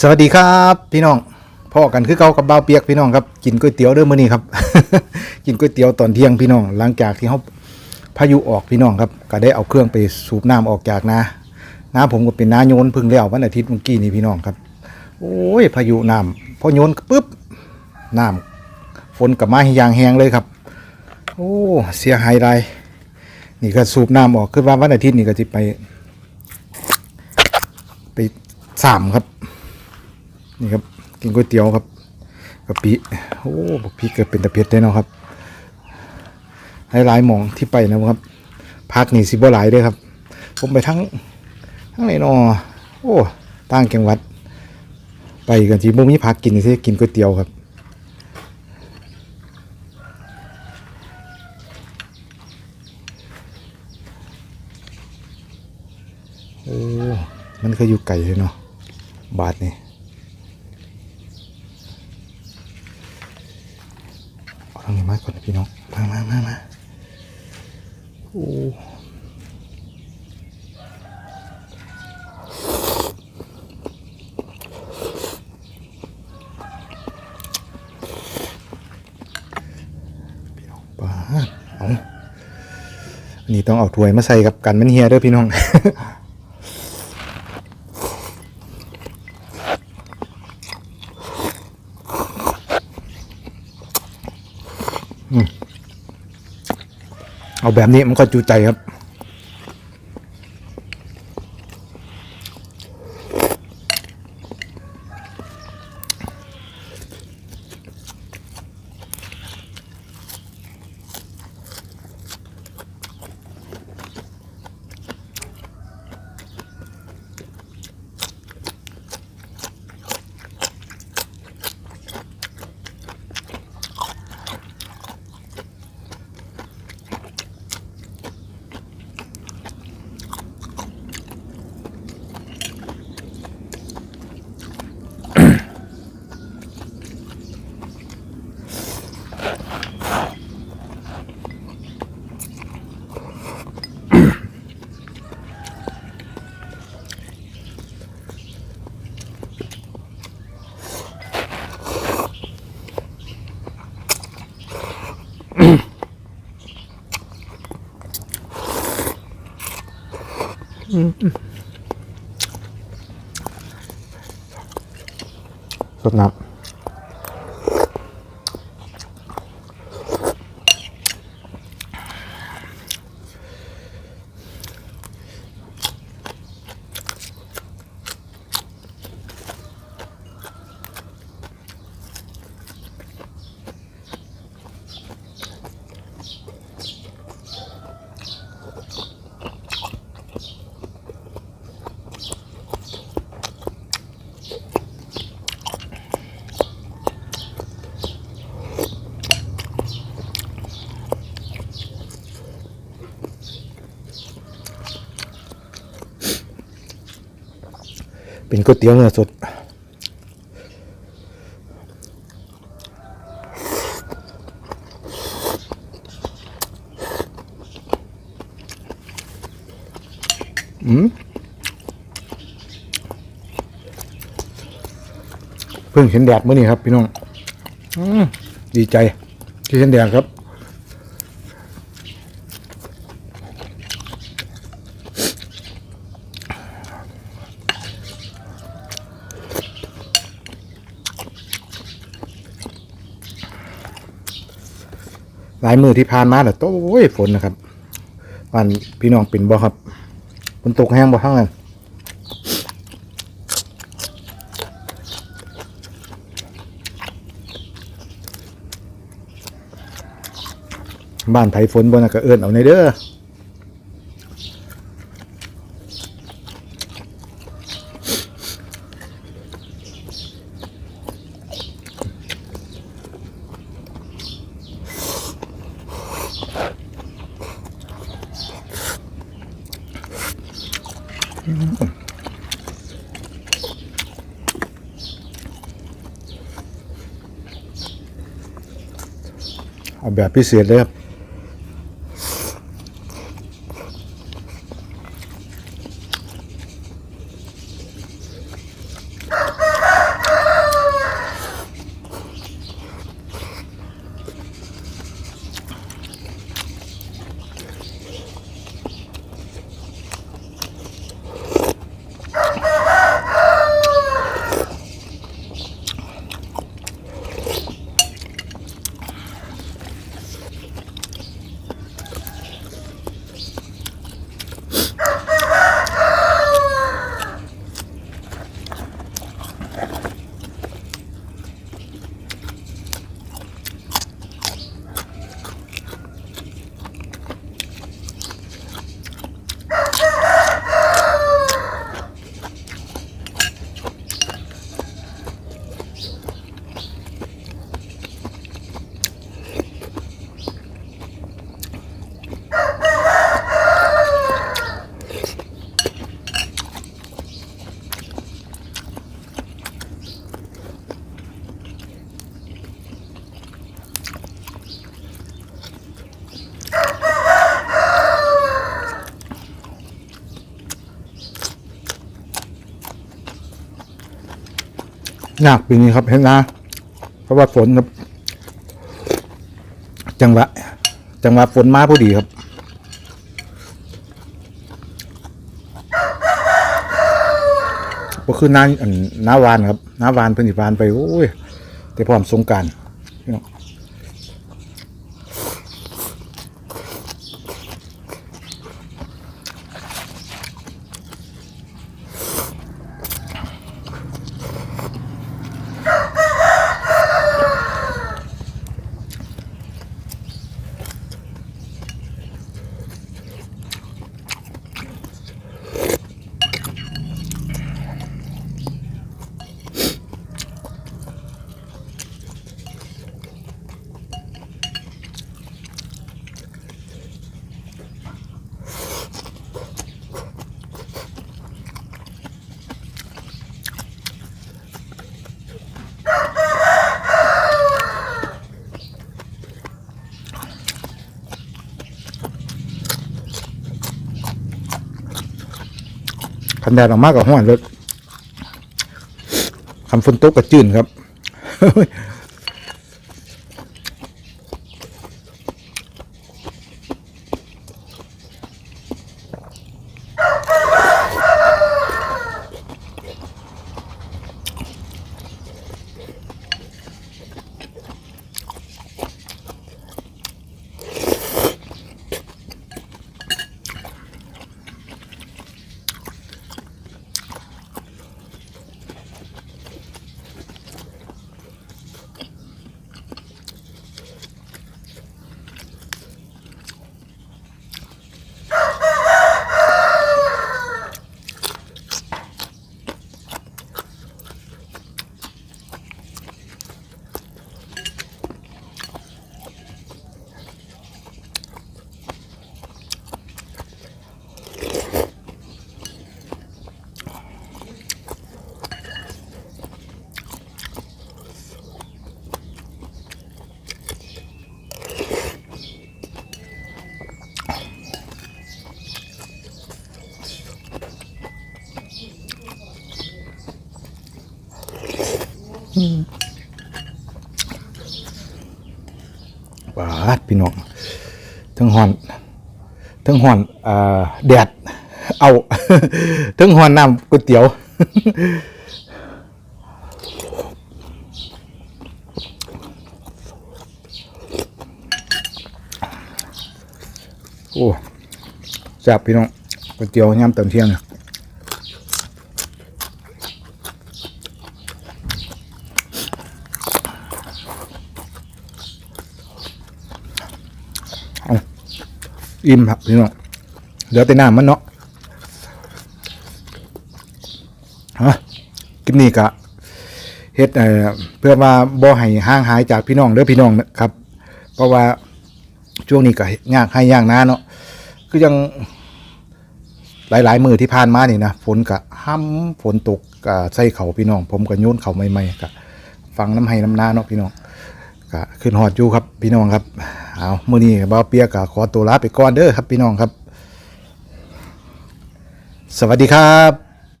สวัสดีครับพี่น้องพ่อกันคือเก่ากับบ้าเปียกพี่น้องครับกินก๋วยเตี๋ยวเด้อมื้อนี้ครับ กินก๋วยเตี๋ยวตอนเที่ยงพี่น้อง หลังจากที่เขาพายุออกพี่น้องครับ ก็ได้เอาเครื่องไปสูบน้ำออกจากนาน้าผมก็เป็นน้าโยนพึ่งแล้ววันอาทิตย์เมื่อกี้นี่พี่น้องครับ โอ้ยพายุน้ำพอโยนปุ๊บน้ำฝนกับมาให้ยางแหงเลยครับ โอ้เสียหายไรนี่ก็สูบน้ำออกคือว่าวันอาทิตย์นี่ก็จะไป ไปสามครับ นี่ครับ กินก๋วยเตี๋ยวครับกะปิโอ้บักพริกเกิดเป็นตะเพียดได้เนาะครับให้หลายมองที่ไปนะครับพักนี่สิบ่หลายเด้วยครับ ผมไปทั้งทั้งไหนนอโอ้ต่างจังหวัด ไปกันที่บ่มีพักกินสิกินก๋วยเตี๋ยวครับโอ้มันก็อยู่ไกลเลยเนาะบาทนี่เอาทางนี้ มาก่อนนะพี่น้อง มามามามาโอ้พี่น้องปาเอาอันนี้ต้องเอาถ้วยมาใส่กับกันมันเฮียเด้อพี่น้อง เอาแบบนี้มันก็จูใจครับ สดน้ำ เป็นก๋วยเตี๋ยวเนื้อสดอืมเพิ่งเห็นแดดเมื่อนี้ครับ พี่น้องอมดีใจที่เห็นแดดครับ หลายมือที่ผ่านมาแต่โต้ยฝนนะครับวันพี่น้องเป็นบ่ครับฝนตกแห้งบ่ทั้งนั้นบ้านไผฝนบนน่ะก็เอิ้นเอาในเด้อ เอาแบบพิเศษเลยครับ หนักปีนี้ครับเห็นนะเพราะว่าฝนครับ จังหวะจังหวะฝนมาพอดีครับก็คือน้าน้าวานครับน้าวานเพิ่นสิวานไปโอ้ยแต่พร้อมสงการ คันแดดออกมากกับห้อนเลยคำฝนตกกระจืนครับ บาดพี่น้องทั้งหอนทั้งหอนอ่าแดดเอาทั้งหอนน้ำก๋วยเตี๋ยวโอ้แซ่บพี่น้องก๋วยเตี๋ยวยำตอนเที่ยงเนี่ย อิ่มครับพี่น้องเหลือแต่น้ำมันเนาะฮะกินนี่กะเฮ็ดเพื่อว่าบ่ให้ห่างหายจากพี่น้องเด้อพี่น้องนะครับ เพราะว่าช่วงนี้ก็ยากให้ยากนะเนาะคือยังหลายๆมือที่ผ่านมานี่นะฝนกะห้ำฝนตกใส่เขาพี่น้อง ผมก็โยนเขาใหม่ๆกะฟังน้ำให้น้ำหน้าเนาะพี่น้อง ก็ขึ้นหอดอยู่ครับพี่น้องครับเอาเมื่อนี้บ่าวเปียกกะขอตัวลาไปก่อนเด้อครับพี่น้องครับ สวัสดีครับ